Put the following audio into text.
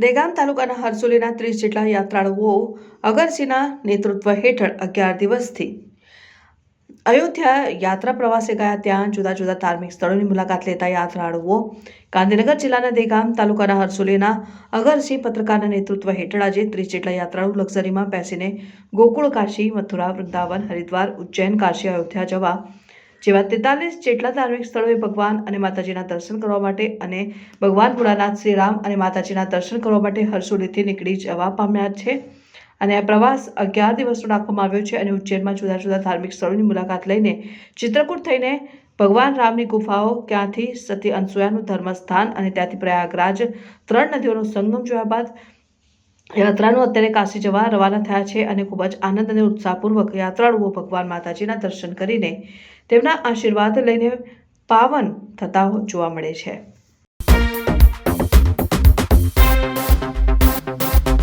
દેગામ તાલુકાના હરસોલીના ત્રીસ જેટલા યાત્રાળુઓ અગરસિંહના નેતૃત્વ હેઠળ અગિયાર દિવસથી અયોધ્યા યાત્રા પ્રવાસે ગયા ત્યાં જુદા જુદા ધાર્મિક સ્થળોની મુલાકાત લેતા યાત્રાળુઓ ગાંધીનગર જિલ્લાના દેગામ તાલુકાના હરસોલીના અગરસિંહ પત્રકારના નેતૃત્વ હેઠળ આજે ત્રીસ જેટલા યાત્રાળુ લક્ઝરીમાં બેસીને ગોકુળ કાશી મથુરા, વૃંદાવન, હરિદ્વાર, ઉજ્જૈન, કાશી, અયોધ્યા જવા જેવા તેતાલીસ જેટલા ધાર્મિક સ્થળોએ ભગવાન અને માતાજીના દર્શન કરવા માટે અને ભગવાન ભોળાનાથ શ્રીરામ અને માતાજીના દર્શન કરવા માટે હરસોલીથી નીકળી જવા પામ્યા છે. અને આ પ્રવાસ અગિયાર દિવસનો રાખવામાં આવ્યો છે અને ઉજ્જૈનમાં જુદા જુદા ધાર્મિક સ્થળોની મુલાકાત લઈને ચિત્રકૂટ થઈને ભગવાન રામની ગુફાઓ ક્યાંથી સતી અનસુયાનું ધર્મસ્થાન અને ત્યાંથી પ્રયાગરાજ ત્રણ નદીઓનો સંગમ જોયા બાદ યાત્રાનું અત્યારે કાશી જવા રવાના થયા છે અને ખૂબ જ આનંદ અને ઉત્સાહપૂર્વક યાત્રાળુઓ ભગવાન માતાજીના દર્શન કરીને તેમના આશીર્વાદ લઈને પાવન થતા જોવા મળે છે.